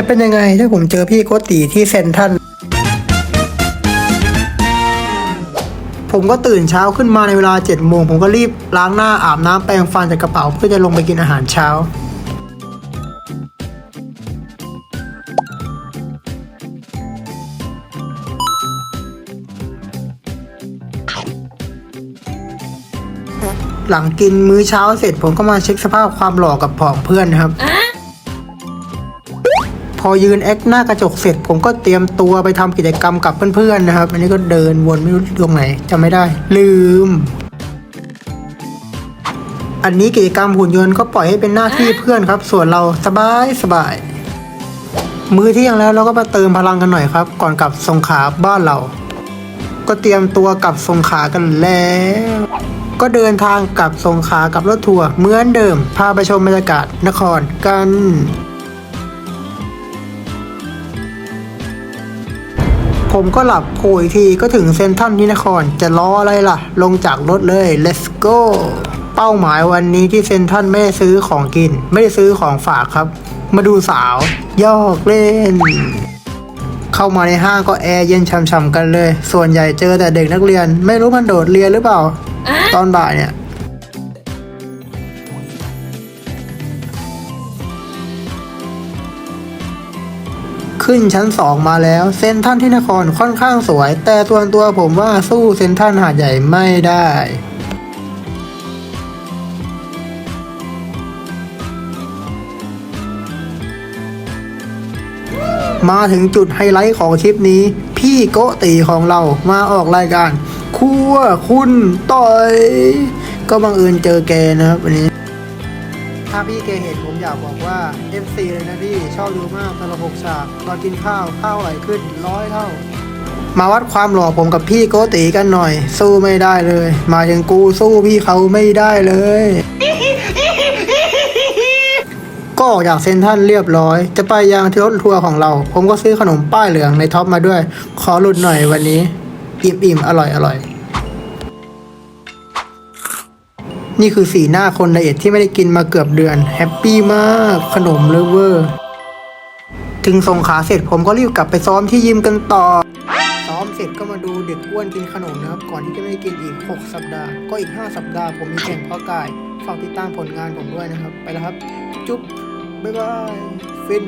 จะเป็นยังไงถ้าผมเจอพี่โกติที่เซนทันผมก็ตื่นเช้าขึ้นมาในเวลา7จ็ดโมงผมก็รีบล้างหน้าอาบน้ำแปรงฟันจากกระเป๋าเพื่อจะลงไปกินอาหารเช้า หลังกินมื้อเช้าเสร็จผมก็มาเช็คสภาพความหล่อกับผองเพื่อนนะครับ พอยืนแอคหน้ากระจกเสร็จ ผมก็เตรียมตัวไปทำกิจกรรมกับเพื่อนๆนะครับ อันนี้ก็เดินวนไม่รู้ตรงไหนจำไม่ได้ ลืม อันนี้กิจกรรมหุ่นยนต์ก็ปล่อยให้เป็นหน้าที่เพื่อนครับ ส่วนเราสบายสบาย มื้อเที่ยงแล้วเราก็มาเติมพลังกันหน่อยครับ ก่อนกลับสงขาบ้านเรา ก็เตรียมตัวกลับสงขากันแล้ว ก็เดินทางกลับสงขากับรถทัวร์เหมือนเดิม พาไปชมบรรยากาศนครกัน ผมก็หลับโผล่อีกทีก็ถึงเซนทรัลที่นคร จะรออะไรล่ะ ลงจากรถเลย let's go เป้าหมายวันนี้ที่เซนทรัลไม่ได้ซื้อของกิน ไม่ได้ซื้อของฝากครับ มาดูสาว ยอกเล่น เข้ามาในห้างก็แอร์เย็นช่ำๆกันเลย ส่วนใหญ่เจอแต่เด็กนักเรียน ไม่รู้มันโดดเรียนหรือเปล่า ตอนบ่ายเนี่ย ขึ้นชั้นสองมาแล้ว เซนทรันที่นครค่อนข้างสวย แต่ตัวนตัวผมว่าสู้เซนทรันหาดใหญ่ไม่ได้มาถึงจุดไฮไลท์ของทริปนี้ พี่โกตีของเรามาออกรายการครัวคุณต่อย ก็บังเอิญเจอแกนะครับวันนี้ ถ้าพี่แกเห็นผมอยากบอกว่า FC เลยนะพี่ชอบดูมากตลกหกฉากตอนกินข้าวข้าวไหลขึ้นร้อยเท่า มาวัดความหล่อผมกับพี่โกตีกันหน่อย สู้ไม่ได้เลยมาถึงกูสู้พี่เขาไม่ได้เลย ก็ออกจากเซ็นทรัลเรียบร้อย จะไปยังที่รถทัวร์ของเรา ผมก็ซื้อขนมป้ายเหลืองในท็อปมาด้วย ขอหลุดหน่อยวันนี้ อิ่มอิ่มอร่อยอร่อย นี่คือสีหน้าคนละเอียดที่ไม่ได้กินมาเกือบเดือน แฮปปี้มาก ขนมเลเวอร์ ถึงส่งขาเสร็จผมก็รีบกลับไปซ้อมที่ยิมกันต่อ ซ้อมเสร็จก็มาดูเด็กอ้วนกินขนมนะครับ ก่อนที่จะไม่ได้กินอีก 6 สัปดาห์ ก็อีก 5 สัปดาห์ผมมีแข่งพาะกาย ฝากติดตามผลงานผมด้วยนะครับ ไปแล้วครับ จุ๊บ บ๊ายบาย ฟิน